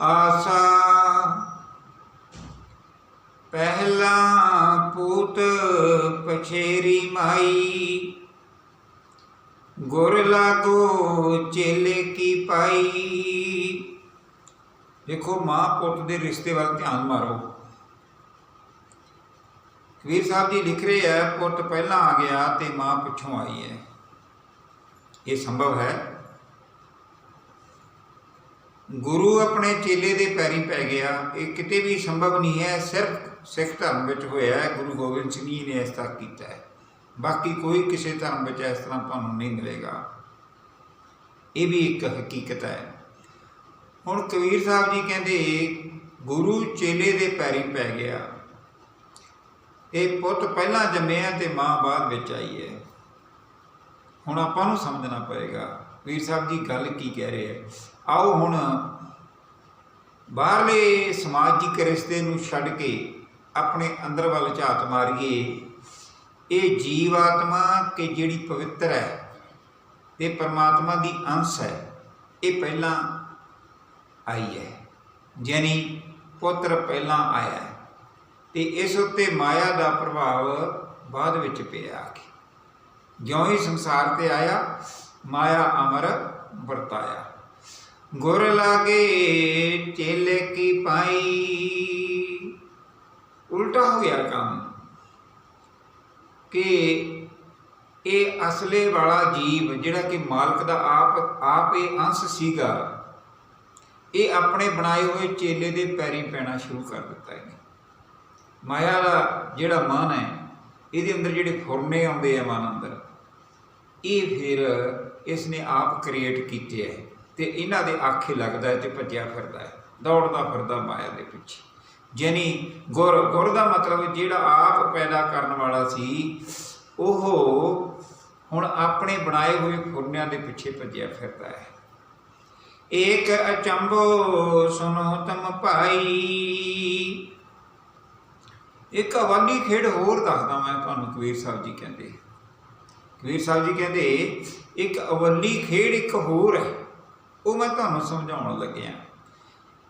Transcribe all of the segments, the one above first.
ਆਸਾ। ਪਹਿਲਾ ਪੂਤ ਪਛੇਰੀ ਮਾਈ। ਗੁਰ ਲਾਗੋ ਚੇਲੇ ਕੀ ਪਾਈ। ਦੇਖੋ, ਮਾਂ ਪੁੱਤ ਦੇ ਰਿਸ਼ਤੇ ਵੱਲ ਧਿਆਨ ਮਾਰੋ। ਕਬੀਰ ਸਾਹਿਬ ਜੀ ਲਿਖ ਰਹੇ ਹੈ ਪੁੱਤ ਪਹਿਲਾਂ ਆ ਗਿਆ ਤੇ ਮਾਂ ਪਿੱਛੋਂ ਆਈ ਹੈ। ਇਹ ਸੰਭਵ ਹੈ। ਗੁਰੂ ਆਪਣੇ ਚੇਲੇ ਦੇ ਪੈਰੀ ਪੈ ਗਿਆ। ਇਹ ਕਿਤੇ ਵੀ ਸੰਭਵ ਨਹੀਂ ਹੈ। ਸਿਰਫ ਸਿੱਖ ਧਰਮ ਵਿੱਚ ਹੋਇਆ ਹੈ। ਗੁਰੂ ਗੋਬਿੰਦ ਸਿੰਘ ਜੀ ਨੇ ਇਸ ਤਰ੍ਹਾਂ ਕੀਤਾ ਹੈ। ਬਾਕੀ ਕੋਈ ਕਿਸੇ ਧਰਮ ਵਿੱਚ ਇਸ ਤਰ੍ਹਾਂ ਤੁਹਾਨੂੰ ਨਹੀਂ ਮਿਲੇਗਾ। ਇਹ ਵੀ ਇੱਕ ਹਕੀਕਤ ਹੈ। ਹੁਣ ਕਬੀਰ ਸਾਹਿਬ ਜੀ ਕਹਿੰਦੇ, ਗੁਰੂ ਚੇਲੇ ਦੇ ਪੈਰੀ ਪੈ ਗਿਆ। ਇਹ ਪੁੱਤ ਪਹਿਲਾਂ ਜੰਮਿਆ ਤੇ ਮਾਂ ਬਾਅਦ ਵਿੱਚ ਆਈ ਹੈ। ਹੁਣ ਆਪਾਂ ਨੂੰ ਸਮਝਣਾ ਪਏਗਾ। ਵੀਰ ਸਾਹਿਬ ਜੀ ਗੱਲ ਕੀ ਕਹਿ ਰਹੇ ਹੈ? ਆਓ ਹੁਣ ਬਾਹਰਲੇ ਸਮਾਜਿਕ ਰਿਸ਼ਤੇ ਨੂੰ ਛੱਡ ਕੇ ਆਪਣੇ ਅੰਦਰ ਵੱਲ ਝਾਤ ਮਾਰੀਏ, ਇਹ ਜੀਵ ਆਤਮਾ ਕਿ ਜਿਹੜੀ ਪਵਿੱਤਰ ਹੈ ਤੇ ਪਰਮਾਤਮਾ ਦੀ ਅੰਸ਼ ਹੈ, ਇਹ ਪਹਿਲਾਂ ਆਈ ਹੈ, ਯਾਨੀ ਪੁੱਤਰ ਪਹਿਲਾਂ ਆਇਆ ਹੈ ਤੇ ਇਸ ਉੱਤੇ ਮਾਇਆ ਦਾ ਪ੍ਰਭਾਵ ਬਾਅਦ ਵਿੱਚ ਪਿਆ ਆ ਜਿਉਂ ਹੀ ਸੰਸਾਰ ਤੇ ਆਇਆ, ਮਾਇਆ ਅਮਰ ਵਰਤਾਇਆ। ਗੁਰ ਲਾਗੇ ਚੇਲੇ ਕੀ ਪਾਈ। ਉਲਟਾ ਹੋ ਗਿਆ ਕੰਮ। ਕਿ ਇਹ ਅਸਲੇ ਵਾਲਾ ਜੀਵ, ਜਿਹੜਾ ਕਿ ਮਾਲਕ ਦਾ ਆਪ ਆਪ ਇਹ ਅੰਸ਼ ਸੀਗਾ, ਇਹ ਆਪਣੇ ਬਣਾਏ ਹੋਏ ਚੇਲੇ ਦੇ ਪੈਰੀ ਪੈਣਾ ਸ਼ੁਰੂ ਕਰ ਦਿੱਤਾ ਇਹਨੇ। ਮਾਇਆ ਦਾ ਜਿਹੜਾ ਮਨ ਹੈ, ਇਹਦੇ ਅੰਦਰ ਜਿਹੜੇ ਫੁਰਨੇ ਆਉਂਦੇ ਆ ਮਨ ਅੰਦਰ, ਇਹ ਫਿਰ ਇਸ ਨੇ ਆਪ ਕ੍ਰੀਏਟ ਕੀਤੇ ਹੈ ਤੇ ਇਹਨਾਂ ਦੇ ਆਖੇ ਲੱਗਦਾ ਹੈ ਤੇ ਭੱਜਿਆ ਫਿਰਦਾ ਹੈ, ਦੌੜਦਾ ਫਿਰਦਾ ਮਾਇਆ ਦੇ ਪਿੱਛੇ। ਯਾਨੀ ਗੁਰ ਗੁਰ ਦਾ ਮਤਲਬ ਜਿਹੜਾ ਆਪ ਪੈਦਾ ਕਰਨ ਵਾਲਾ ਸੀ, ਉਹ ਹੁਣ ਆਪਣੇ ਬਣਾਏ ਹੋਏ ਫੁਰਨਿਆਂ ਦੇ ਪਿੱਛੇ ਭੱਜਿਆ ਫਿਰਦਾ ਹੈ। ਏਕ ਅਚੰਭੋ ਸੁਨੋ ਤਮ ਭਾਈ। ਇੱਕ ਅਵਾਲੀ ਖੇਡ ਹੋਰ ਦੱਸਦਾ ਮੈਂ ਤੁਹਾਨੂੰ ਕਬੀਰ ਸਾਹਿਬ ਜੀ ਕਹਿੰਦੇ। ਕਬੀਰ ਸਾਹਿਬ ਜੀ ਕਹਿੰਦੇ, ਇੱਕ ਅਵੱਲੀ ਖੇਡ ਇੱਕ ਹੋਰ ਹੈ। ਉਹ ਮੈਂ ਤੁਹਾਨੂੰ ਸਮਝਾਉਣ ਲੱਗਿਆ।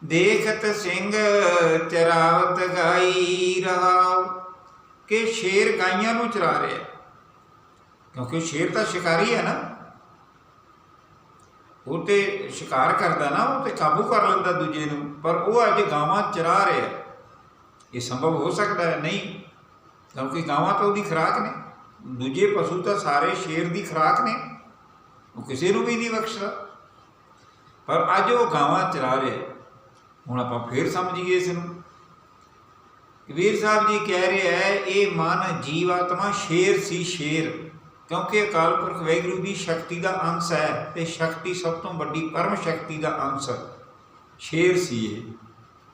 ਦੇਖਤ ਸਿੰਘ ਚਰਾਵਤ ਗਾਈ ਰਹਾ ਕਿ ਸ਼ੇਰ ਗਾਈਆਂ ਨੂੰ ਚਰਾ ਰਿਹਾ। ਕਿਉਂਕਿ ਸ਼ੇਰ ਤਾਂ ਸ਼ਿਕਾਰੀ ਹੈ ਨਾ। ਉਹ ਤੇ ਸ਼ਿਕਾਰ ਕਰਦਾ ਨਾ, ਉਹ ਤੇ ਕਾਬੂ ਕਰ ਲੈਂਦਾ ਦੂਜੇ ਨੂੰ, ਪਰ ਉਹ ਅੱਜ ਗਾਵਾਂ ਚਰਾ ਰਿਹਾ। ਇਹ ਸੰਭਵ ਹੋ ਸਕਦਾ ਹੈ? ਨਹੀਂ। ਕਿਉਂਕਿ ਗਾਵਾਂ ਤਾਂ ਉਹਦੀ ਖੁਰਾਕ ਨੇ। ਦੂਜੇ ਪਸ਼ੂ ਤਾਂ ਸਾਰੇ ਸ਼ੇਰ ਦੀ ਖੁਰਾਕ ਨੇ। ਉਹ ਕਿਸੇ ਨੂੰ ਵੀ ਨਹੀਂ ਬਖਸ਼ਦਾ। ਪਰ ਅੱਜ ਉਹ ਗਾਵਾਂ ਚਰਾ ਰਿਹਾ। ਹੁਣ ਆਪਾਂ ਫੇਰ ਸਮਝੀਏ ਇਸ ਨੂੰ। ਕਬੀਰ ਸਾਹਿਬ ਜੀ ਕਹਿ ਰਿਹਾ ਹੈ, ਇਹ ਮਨ ਜੀਵ ਆਤਮਾ ਸ਼ੇਰ ਸੀ ਸ਼ੇਰ। ਕਿਉਂਕਿ ਅਕਾਲ ਪੁਰਖ ਵੈਗੁਰੂ ਦੀ ਸ਼ਕਤੀ ਦਾ ਅੰਸ਼ ਹੈ ਤੇ ਸ਼ਕਤੀ ਸਭ ਤੋਂ ਵੱਡੀ ਪਰਮ ਸ਼ਕਤੀ ਦਾ ਅੰਸ਼ ਸ਼ੇਰ ਸੀ ਇਹ।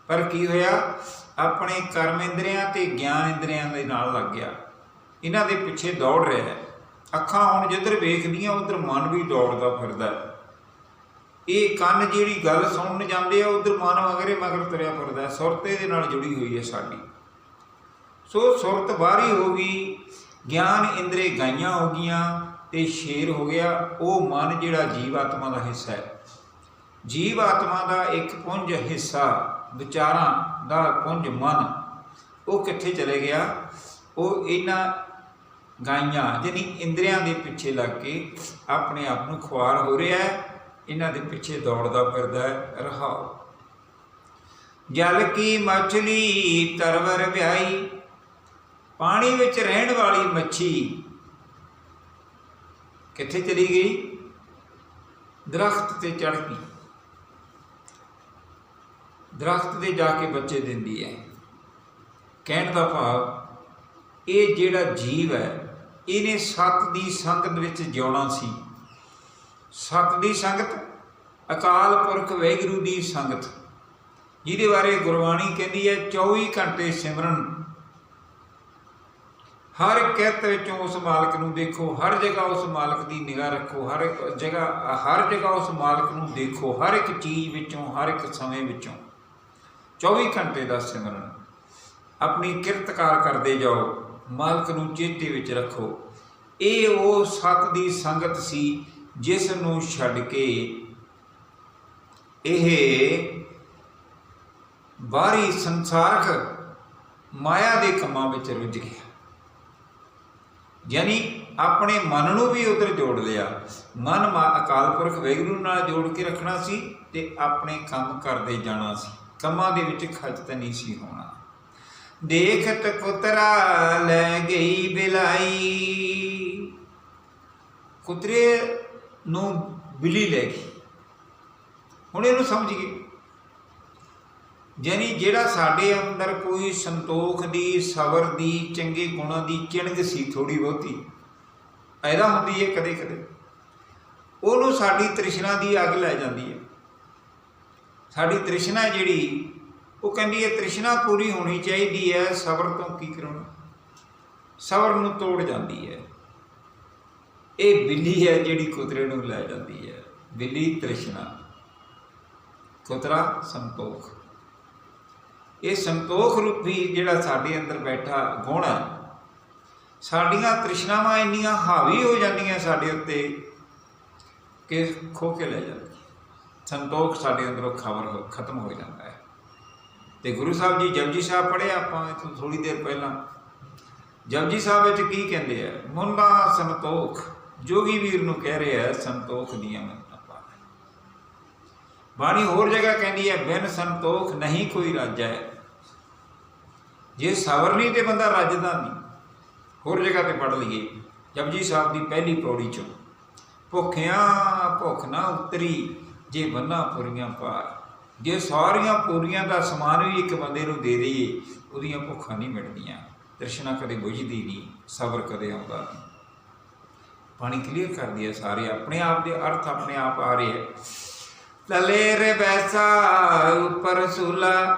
ਪਰ ਕੀ ਹੋਇਆ? ਆਪਣੇ ਕਰਮ ਇੰਦਰੀਆਂ ਤੇ ਗਿਆਨ ਇੰਦਰੀਆਂ ਦੇ ਨਾਲ ਲੱਗ ਗਿਆ। ਇਹਨਾਂ ਦੇ ਪਿੱਛੇ ਦੌੜ ਰਿਹਾ ਹੈ। ਅੱਖਾਂ ਹੁਣ ਜਿੱਧਰ ਵੇਖਦੀਆਂ, ਉਧਰ ਮਨ ਵੀ ਦੌੜਦਾ ਫਿਰਦਾ ਹੈ। ਇਹ ਕੰਨ ਜਿਹੜੀ ਗੱਲ ਸੁਣਨ ਜਾਂਦੇ ਆ, ਉਧਰ ਮਨ ਮਗਰੇ ਮਗਰ ਤੁਰਿਆ ਫਿਰਦਾ ਹੈ, ਸੁਰਤ ਇਹਦੇ ਨਾਲ ਜੁੜੀ ਹੋਈ ਹੈ ਸਾਡੀ। ਸੋ ਸੁਰਤ ਬਾਹਰੀ ਹੋ ਗਈ, ਗਿਆਨ ਇੰਦਰੇ ਗਾਈਆਂ ਹੋ ਗਈਆਂ ਤੇ ਸ਼ੇਰ ਹੋ ਗਿਆ। ਉਹ ਮਨ ਜਿਹੜਾ ਜੀਵ ਆਤਮਾ ਦਾ ਹਿੱਸਾ ਹੈ। ਜੀਵ ਆਤਮਾ ਦਾ ਇੱਕ ਪੁੰਜ ਹਿੱਸਾ, ਵਿਚਾਰਾਂ ਦਾ ਪੁੰਜ ਮਨ, ਉਹ ਕਿੱਥੇ ਚਲੇ ਗਿਆ? ਉਹ ਇਹਨਾਂ ਗਾਈਆਂ ਜਿਹਨੀ ਇੰਦਰੀਆਂ ਦੇ ਪਿੱਛੇ ਲੱਗ ਕੇ ਆਪਣੇ ਆਪ ਨੂੰ ਖੁਆਰ ਹੋ ਰਿਹਾ ਹੈ। ਇਹਨਾਂ ਦੇ ਪਿੱਛੇ ਦੌੜਦਾ ਫਿਰਦਾ ਹੈ ਰਹਾਓ ਜਲ ਕੀ ਮਛਲੀ ਤਰਵਰ ਵਿਆਈ ਪਾਣੀ ਵਿੱਚ ਰਹਿਣ ਵਾਲੀ ਮੱਛੀ। ਕਿੱਥੇ ਚਲੀ ਗਈ? ਦਰਖਤ ਤੇ ਚੜ੍ਹ ਗਈ। ਦਰਖਤ ਤੇ ਜਾ ਕੇ ਬੱਚੇ ਦਿੰਦੀ ਹੈ। ਕਹਿਣ ਦਾ ਭਾਵ, ਇਹ ਜਿਹੜਾ ਜੀਵ ਹੈ, ਇਹਨੇ ਸਤ ਦੀ ਸੰਗਤ ਵਿੱਚ ਜਿਉਣਾ ਸੀ। ਸਤ ਦੀ ਸੰਗਤ, ਅਕਾਲ ਪੁਰਖ ਵੈਗੁਰੂ ਦੀ ਸੰਗਤ। ਜਿਹਦੇ ਬਾਰੇ ਗੁਰਬਾਣੀ ਕਹਿੰਦੀ ਹੈ 24 ਘੰਟੇ ਸਿਮਰਨ। ਹਰ ਕਿਰਤ ਵਿੱਚੋਂ ਉਸ ਮਾਲਕ ਨੂੰ ਦੇਖੋ, ਹਰ ਜਗ੍ਹਾ ਉਸ ਮਾਲਕ ਦੀ ਨਿਗਾਹ ਰੱਖੋ, ਹਰ ਇੱਕ ਜਗ੍ਹਾ, ਹਰ ਜਗ੍ਹਾ ਉਸ ਮਾਲਕ ਨੂੰ ਦੇਖੋ, ਹਰ ਇੱਕ ਚੀਜ਼ ਵਿੱਚੋਂ, ਹਰ ਇੱਕ ਸਮੇਂ ਵਿੱਚੋਂ। 24 ਘੰਟੇ ਦਾ ਸਿਮਰਨ। ਆਪਣੀ ਕਿਰਤਕਾਰ ਕਰਦੇ ਜਾਓ, ਮਾਲਕ ਨੂੰ ਚੇਤੇ ਵਿੱਚ ਰੱਖੋ। ਇਹ ਉਹ ਸਤ ਦੀ ਸੰਗਤ ਸੀ ਜਿਸ ਨੂੰ ਛੱਡ ਕੇ ਇਹ ਬਾਹਰੀ ਸੰਸਾਰਕ ਮਾਇਆ ਦੇ ਕੰਮਾਂ ਵਿੱਚ ਰੁੱਝ ਗਿਆ। ਯਾਨੀ ਆਪਣੇ ਮਨ ਨੂੰ ਵੀ ਉਧਰ ਜੋੜ ਲਿਆ। ਮਨ ਮਾ ਅਕਾਲ ਪੁਰਖ ਵੈਗੁਰੂ ਨਾਲ ਜੋੜ ਕੇ ਰੱਖਣਾ ਸੀ ਤੇ ਆਪਣੇ ਕੰਮ ਕਰਦੇ ਜਾਣਾ ਸੀ। ਕੰਮਾਂ ਦੇ ਵਿੱਚ ਖਚਤ ਨਹੀਂ ਸੀ ਹੋਣਾ। ਦੇਖਤ ਕੁਤਰਾ ਲੈ ਗਈ ਬਿਲਾਈ। ਕੁਤਰੇ ਨੂੰ ਬਿਲੀ ਲੈ ਗਈ। ਹੁਣ ਇਹਨੂੰ ਸਮਝ ਗਏ। ਯਾਨੀ ਜਿਹੜਾ ਸਾਡੇ ਅੰਦਰ ਕੋਈ ਸੰਤੋਖ ਦੀ, ਸਬਰ ਦੀ, ਚੰਗੇ ਗੁਣਾਂ ਦੀ ਕਿਣਗ ਸੀ ਥੋੜੀ ਬਹੁਤੀ, ਪੈਦਾ ਹੁੰਦੀ ਹੈ ਕਦੇ ਕਦੇ ਉਹਨੂੰ ਸਾਡੀ ਤ੍ਰਿਸ਼ਨਾ ਦੀ ਅੱਗ ਲੈ ਜਾਂਦੀ ਹੈ। ਸਾਡੀ ਤ੍ਰਿਸ਼ਨਾ ਜਿਹੜੀ, ਉਹ ਕਹਿੰਦੀ ਹੈ ਤ੍ਰਿਸ਼ਨਾ ਪੂਰੀ ਹੋਣੀ ਚਾਹੀਦੀ ਹੈ, ਸਬਰ ਤੋਂ ਕੀ ਕਰਾਉਣਾ? ਸਬਰ ਨੂੰ ਤੋੜ ਜਾਂਦੀ ਹੈ। ਇਹ ਬਿੱਲੀ ਹੈ ਜਿਹੜੀ ਕੁਤਰੇ ਨੂੰ ਲੈ ਜਾਂਦੀ ਹੈ। ਬਿੱਲੀ ਤ੍ਰਿਸ਼ਨਾ। ਕੁਤਰਾ ਸੰਤੋਖ। ਇਹ ਸੰਤੋਖ ਰੂਪੀ ਜਿਹੜਾ ਸਾਡੇ ਅੰਦਰ ਬੈਠਾ ਗੁਣ ਹੈ। ਸਾਡੀਆਂ ਤ੍ਰਿਸ਼ਨਾਵਾਂ ਇੰਨੀਆਂ ਹਾਵੀ ਹੋ ਜਾਂਦੀਆਂ ਸਾਡੇ ਉੱਤੇ ਕਿ ਖੋ ਕੇ ਲੈ ਜਾਂਦੀ ਸੰਤੋਖ ਸਾਡੇ ਅੰਦਰੋਂ ਖਬਰ ਹੋ ਖਤਮ ਹੋ ਜਾਂਦਾ ਹੈ। ਤੇ ਗੁਰੂ ਸਾਹਿਬ ਜੀ ਜਪਜੀ ਸਾਹਿਬ ਪੜ੍ਹਿਆ ਆਪਾਂ ਇਥੋਂ ਥੋੜੀ ਦੇਰ ਪਹਿਲਾਂ। ਜਪਜੀ ਸਾਹਿਬ ਵਿੱਚ ਕੀ ਕਹਿੰਦੇ ਆ? ਮੁੰਡਾ ਸੰਤੋਖ। ਜੋਗੀ ਵੀਰ ਨੂੰ ਕਹਿ ਰਿਹਾ ਸੰਤੋਖ ਦੀਆਂ ਮੰਨਤਾਂ ਪਾ ਬਾਣੀ ਹੋਰ ਜਗ੍ਹਾ ਕਹਿੰਦੀ ਹੈ, ਬਿਨ ਸੰਤੋਖ ਨਹੀਂ ਕੋਈ ਰਾਜਾ ਹੈ। ਜੇ ਸਬਰ ਨਹੀਂ ਤੇ ਬੰਦਾ ਰੱਜਦਾ ਨਹੀਂ। ਹੋਰ ਜਗ੍ਹਾ ਤੇ ਪੜ ਲਈਏ, ਜਪਜੀ ਸਾਹਿਬ ਦੀ ਪਹਿਲੀ ਪੌੜੀ ਚੋਂ, ਭੁੱਖਿਆਂ ਭੁੱਖ ਨਾ ਉਤਰੀ, ਜੇ ਬੰਨਾ ਪੂਰੀਆਂ ਪਾਰ। ਜੇ ਸਾਰੀਆਂ ਪੂਰੀਆਂ ਦਾ ਸਮਾਨ ਵੀ ਇੱਕ ਬੰਦੇ ਨੂੰ ਦੇ ਦਈਏ, ਉਹਦੀਆਂ ਭੁੱਖਾਂ ਨਹੀਂ ਮਿਟਦੀਆਂ। ਤ੍ਰਿਸ਼ਨਾ ਕਦੇ ਬੁਝਦੀ ਨਹੀਂ, ਸਬਰ ਕਦੇ ਆਉਂਦਾ ਨਹੀਂ। ਪਾਣੀ ਕਲੀਅਰ ਕਰਦੀ ਹੈ ਸਾਰੇ, ਆਪਣੇ ਆਪ ਦੇ ਅਰਥ ਆਪਣੇ ਆਪ ਆ ਰਹੇ ਹੈ। ਲਲੇ ਰੇ ਉੱਪਰ ਸੂਲਾ।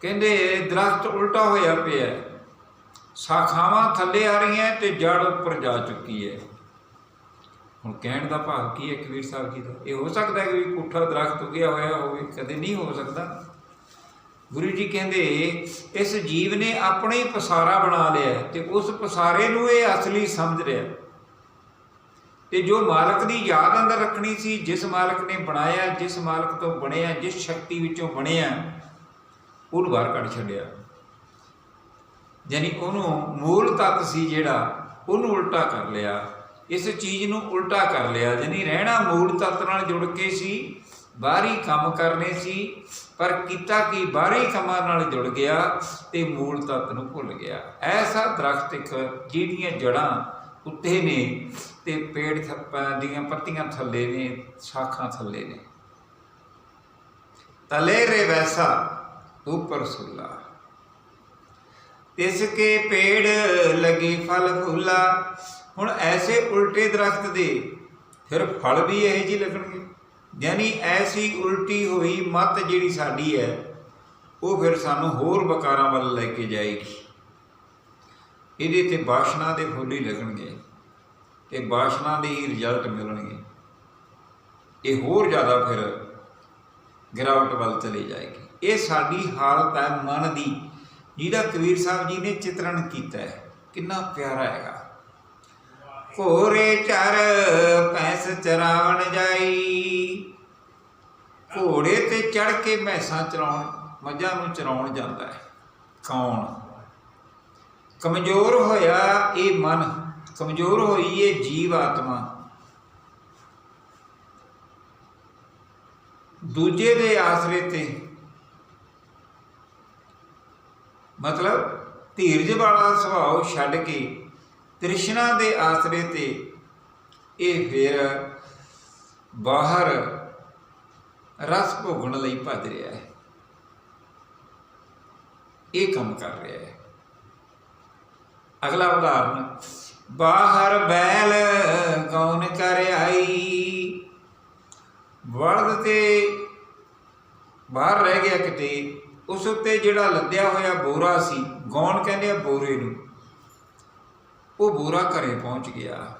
ਕਹਿੰਦੇ ਦਰਖਤ ਉਲਟਾ ਹੋਇਆ ਪਿਆ ਸ਼ਾਖਾਵਾਂ ਥੱਲੇ ਆ ਰਹੀਆਂ ਤੇ ਜੜ ਉੱਪਰ ਜਾ ਚੁੱਕੀ ਹੈ। ਹੁਣ ਕਹਿਣ ਦਾ ਭਾਵ ਕੀ ਹੈ ਕਬੀਰ ਸਾਹਿਬ ਜੀ ਦਾ? ਇਹ ਹੋ ਸਕਦਾ ਹੈ ਕਿ ਵੀ ਪੁੱਠਾ ਦਰਖਤ ਉੱਗਿਆ ਹੋਇਆ ਹੋਵੇ, ਕਦੇ ਨਹੀਂ ਹੋ ਸਕਦਾ। ਗੁਰੂ ਜੀ ਕਹਿੰਦੇ, ਇਸ ਜੀਵ ਨੇ ਆਪਣਾ ਹੀ ਪਸਾਰਾ ਬਣਾ ਲਿਆ ਹੈ ਤੇ ਉਸ ਪਸਾਰੇ ਨੂੰ ਇਹ ਅਸਲੀ ਸਮਝ ਰਿਹਾ ਹੈ। ਤੇ ਜੋ ਮਾਲਕ ਦੀ ਯਾਦ ਅੰਦਰ ਰੱਖਣੀ ਸੀ, ਜਿਸ ਮਾਲਕ ਨੇ ਬਣਾਇਆ, ਜਿਸ ਮਾਲਕ ਤੋਂ ਬਣਿਆ, ਜਿਸ ਸ਼ਕਤੀ ਵਿੱਚੋਂ ਬਣਿਆ, ਉਹਨੂੰ ਬਾਹਰ ਕੱਢ ਛੱਡਿਆ। ਯਾਨੀ ਉਹਨੂੰ ਮੂਲ ਤੱਤ ਸੀ ਜਿਹੜਾ, ਉਹਨੂੰ ਉਲਟਾ ਕਰ ਲਿਆ। ਇਸ ਚੀਜ਼ ਨੂੰ ਉਲਟਾ ਕਰ ਲਿਆ। ਯਾਨੀ ਰਹਿਣਾ ਮੂਲ ਤੱਤ ਨਾਲ ਜੁੜ ਕੇ ਸੀ ਬਾਹਰੀ ਕੰਮ ਕਰਨੇ ਸੀ, ਪਰ ਕੀਤਾ ਕੀ? ਬਾਹਰੀ ਕੰਮਾਂ ਨਾਲ ਜੁੜ ਗਿਆ ਤੇ ਮੂਲ ਤੱਤ ਨੂੰ ਭੁੱਲ ਗਿਆ। ਐਸਾ ਦਰਖਤ ਇੱਕ ਜਿਹਦੀਆਂ ਜੜਾਂ ਉੱਤੇ ਨੇ ਤੇ ਪੇੜ ਥੱਪਾਂ ਦੀਆਂ ਪੱਤੀਆਂ ਥੱਲੇ ਨੇ, ਸ਼ਾਖਾਂ ਥੱਲੇ ਨੇ। ਤਲੇ ਰੇ ਵੈਸਾ, ਉਪਰ ਸੁੱਲਾ। ਤਿਸ ਕੇ ਪੇੜ ਲਗੇ ਫਲ ਫੁੱਲਾ। ਹੁਣ ਐਸੇ ਉਲਟੇ ਦਰਖਤ ਦੇ, ਫਿਰ ਫਲ ਵੀ ਇਹ ਜੀ ਲੱਗਣਗੇ। ਯਾਨੀ ਐਸੀ ਉਲਟੀ ਹੋਈ ਮਤ ਜਿਹੜੀ ਸਾਡੀ ਹੈ, ਉਹ ਫਿਰ ਸਾਨੂੰ ਹੋਰ ਬਕਾਰਾਂ ਵੱਲ ਲੈ ਕੇ ਜਾਏਗੀ। ਇਹਦੇ ਤੇ ਬਾਸ਼ਨਾ ਦੇ ਫੁੱਲ ਹੀ ਲੱਗਣਗੇ ਤੇ ਬਾਸ਼ਨਾ ਦੇ ਹੀ ਰਿਜ਼ਲਟ ਮਿਲਣਗੇ। ਇਹ ਹੋਰ ਜ਼ਿਆਦਾ ਫਿਰ ਗਿਰਾਵਟ ਵੱਲ ਚਲੇ ਜਾਏਗੀ। ਇਹ ਸਾਡੀ ਹਾਲਤ ਹੈ ਮਨ ਦੀ, ਜਿਹਦਾ ਕਬੀਰ ਸਾਹਿਬ ਜੀ ਨੇ ਚਿਤਰਣ ਕੀਤਾ ਹੈ। ਕਿੰਨਾ ਪਿਆਰਾ ਹੈਗਾ। ਘੋਰੇ ਚਰ ਭੈਂਸ ਚਰਾਵਣ ਜਾਈ। ਘੋੜੇ ਤੇ ਚੜ ਕੇ ਮੈਸਾਂ ਚਰਾਉਣ ਮੱਝਾਂ ਨੂੰ ਚਰਾਉਣ ਜਾਂਦਾ ਹੈ। ਕੌਣ? ਕਮਜ਼ੋਰ ਹੋਇਆ ਇਹ ਮਨ, ਕਮਜ਼ੋਰ ਹੋਈ ਇਹ ਜੀਵ ਆਤਮਾ। ਦੂਜੇ ਦੇ ਆਸਰੇ ਤੇ, ਮਤਲਬ ਧੀਰਜ ਵਾਲਾ ਸੁਭਾਅ ਛੱਡ ਕੇ ਤ੍ਰਿਸ਼ਨਾ ਦੇ ਆਸਰੇ ਤੇ ਇਹ ਫਿਰ ਬਾਹਰ ਰਸ ਭੋਗਣ ਲਈ ਭੱਜ ਰਿਹਾ ਹੈ। ਇਹ ਕੰਮ ਕਰ ਰਿਹਾ ਹੈ। ਅਗਲਾ ਉਦਾਹਰਨ, ਬਾਹਰ ਬੈਲ ਕੌਣ ਕਰ ਆਈ। ਬਲਦ ਤੇ ਬਾਹਰ ਰਹਿ ਗਿਆ ਕਿਤੇ, ਉਸ ਉੱਤੇ ਜਿਹੜਾ ਲੱਦਿਆ ਹੋਇਆ ਬੋਰਾ ਸੀ ਗੌਣ ਕਹਿੰਦੇ ਆ ਬੋਰੇ ਨੂੰ। ਉਹ ਬੋਰਾ ਘਰੇ ਪਹੁੰਚ ਗਿਆ।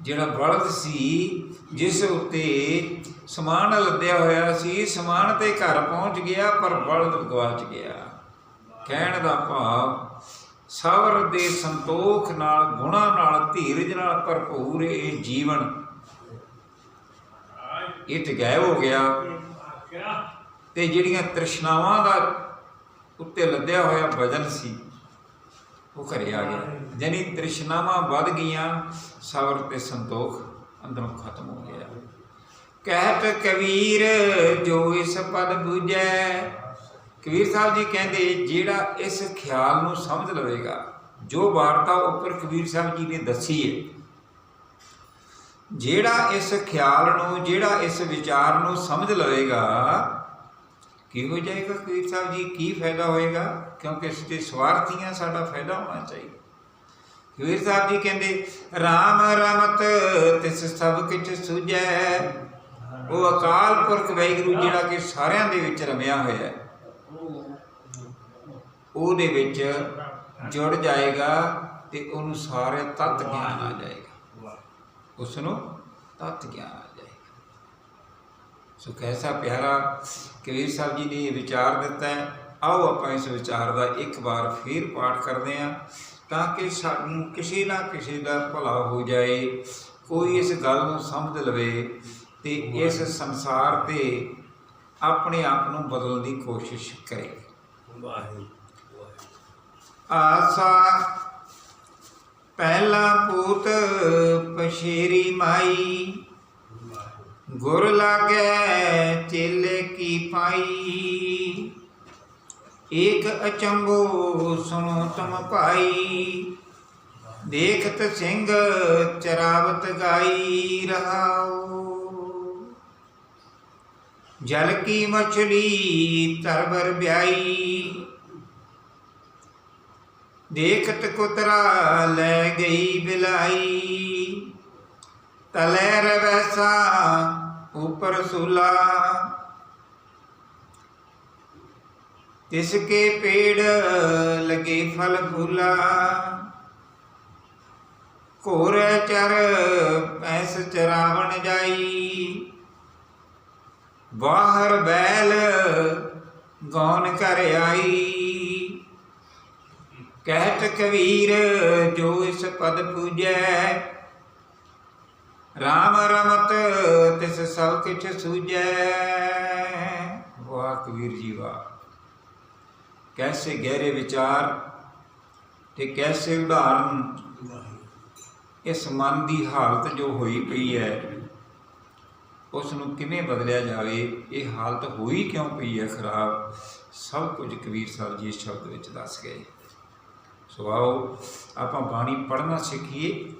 ਜਿਹੜਾ ਬਲਦ ਸੀ, ਜਿਸ ਉੱਤੇ ਸਮਾਨ ਲੱਦਿਆ ਹੋਇਆ ਸੀ, ਸਮਾਨ ਤੇ ਘਰ ਪਹੁੰਚ ਗਿਆ, ਪਰ ਬਲਦ ਗਵਾਚ ਗਿਆ। ਕਹਿਣ ਦਾ ਭਾਵ, ਸਬਰ ਦੇ ਸੰਤੋਖ ਨਾਲ, ਗੁਣਾ ਨਾਲ, ਧੀਰਜ ਨਾਲ ਭਰਪੂਰ ਇਹ ਜੀਵਨ ਇਹ ਤੇ ਹੋ ਗਿਆ। ਤੇ ਜਿਹੜੀਆਂ ਤ੍ਰਿਸ਼ਨਾਵਾਂ ਦਾ ਉੱਤੇ ਲੱਦਿਆ ਹੋਇਆ ਵਜਨ ਸੀ ਉਹ ਘਰੇ ਆ ਗਿਆ ਜਾਨੀ ਤ੍ਰਿਸ਼ਨਾਵਾਂ ਵੱਧ ਗਈਆਂ, ਸਬਰ ਤੇ ਸੰਤੋਖ ਅੰਦਰੋਂ ਖਤਮ ਹੋ ਗਿਆ। ਕਹਿਤ ਕਬੀਰ, ਜੋ ਇਸ ਪਦ ਬੁਝੈ। ਕਬੀਰ ਸਾਹਿਬ ਜੀ ਕਹਿੰਦੇ, ਜਿਹੜਾ ਇਸ ਖਿਆਲ ਨੂੰ ਸਮਝ ਲਵੇਗਾ, ਜੋ ਵਾਰਤਾ ਉੱਪਰ ਕਬੀਰ ਸਾਹਿਬ ਜੀ ਨੇ ਦੱਸੀ ਹੈ। ਜਿਹੜਾ ਇਸ ਖਿਆਲ ਨੂੰ, ਜਿਹੜਾ ਇਸ ਵਿਚਾਰ ਨੂੰ ਸਮਝ ਲਵੇਗਾ ਕੀ ਹੋ ਜਾਏਗਾ ਕਬੀਰ ਸਾਹਿਬ ਜੀ ਕੀ ਫਾਇਦਾ ਹੋਏਗਾ? ਕਿਉਂਕਿ ਇਸ ਸਵਾਰਥੀਆਂ ਸਾਡਾ ਫਾਇਦਾ ਹੋਣਾ ਚਾਹੀਦਾ। ਕਬੀਰ ਸਾਹਿਬ ਜੀ ਕਹਿੰਦੇ RAM ਰਮਤ ਤਿਸ ਸਭ ਕਿਛ ਸੁਝੈ। ਉਹ ਅਕਾਲ ਪੁਰਖ ਵੈਗੁਰੂ ਜਿਹੜਾ ਕਿ ਸਾਰਿਆਂ ਦੇ ਵਿੱਚ ਰਮਿਆ ਹੋਇਆ ਹੈ। ਉਹਦੇ ਵਿੱਚ ਜੁੜ ਜਾਏਗਾ ਤੇ ਉਹਨੂੰ ਸਾਰੇ ਤਤ ਗਿਆਨ ਆ ਜਾਏਗਾ। ਉਸ ਨੂੰ ਤਤ ਗਿਆਨ ਆ ਸੋ ਕੈਸਾ ਪਿਆਰਾ ਕਬੀਰ ਸਾਹਿਬ ਜੀ ਨੇ ਇਹ ਵਿਚਾਰ ਦਿੱਤਾ ਹੈ। ਆਓ ਆਪਾਂ ਇਸ ਵਿਚਾਰ ਦਾ ਇੱਕ ਵਾਰ ਫੇਰ ਪਾਠ ਕਰਦੇ ਹਾਂ ਤਾਂ ਕਿ ਸਾਨੂੰ ਕਿਸੇ ਨਾ ਕਿਸੇ ਦਾ ਭਲਾ ਹੋ ਜਾਏ ਕੋਈ ਇਸ ਗੱਲ ਨੂੰ ਸਮਝ ਲਵੇ ਤੇ ਇਸ ਸੰਸਾਰ ਤੇ ਆਪਣੇ ਆਪ ਨੂੰ ਬਦਲਣ ਦੀ ਕੋਸ਼ਿਸ਼ ਕਰੇ। ਆਸਾ ਪਹਿਲਾ ਪੂਤ ਪਸ਼ੇਰੀ ਮਾਈ ਗੁਰ ਲਾਗੇ ਚੇਲੇ ਕੀ ਪਾਈ। ਏਕ ਅਚੰਬੋ ਸੁਣੋ ਤਮ ਭਾਈ। ਦੇਖਤ ਸਿੰਘ ਚਰਾਵਤ ਗਾਈ ਰਹਾਓ ਜਲ ਕੀ ਮਛਲੀ ਤਰਵਰ ਬਿਆਈ ਦੇਖਤ ਕੁਤਰਾ ਲੈ ਗਈ ਬਿਲਾਈ। ਤਲੇ ਰਵੈਸਾ, ਉਪਰ ਸੁਲਾ। ਤਿਸ ਕੇ ਪੇੜ ਲਗੇ ਫਲ ਫੂਲਾ। ਘੋਰ ਚਰ ਪੈਸ ਚਰਾਵਣ ਜਾਈ। ਬਾਹਰ ਬੈਲ ਗੌਨ ਕਰ ਆਈ। ਕਹਿਤ ਕਬੀਰ ਜੋ ਇਸ ਪਦ ਪੂਜੈ RAM ਰਮਤ ਤਿਸ ਸਭ ਕਿਛ ਸੂਝੈ। ਵਾਹ ਕਬੀਰ ਜੀ, ਵਾਹ। ਕੈਸੇ ਗਹਿਰੇ ਵਿਚਾਰ ਤੇ ਕੈਸੇ ਉਦਾਹਰਨ। ਇਸ ਮਨ ਦੀ ਹਾਲਤ ਜੋ ਹੋਈ ਪਈ ਹੈ ਉਸ ਨੂੰ ਕਿਵੇਂ ਬਦਲਿਆ ਜਾਵੇ, ਇਹ ਹਾਲਤ ਹੋਈ ਕਿਉਂ ਪਈ ਹੈ ਖਰਾਬ, ਸਭ ਕੁਝ ਕਬੀਰ ਸਾਹਿਬ ਜੀ ਇਸ ਸ਼ਬਦ ਵਿੱਚ ਦੱਸ ਗਏ। ਸੋ ਆਓ, ਆਪਾਂ ਬਾਣੀ ਪੜ੍ਹਨਾ ਸਿੱਖੀਏ।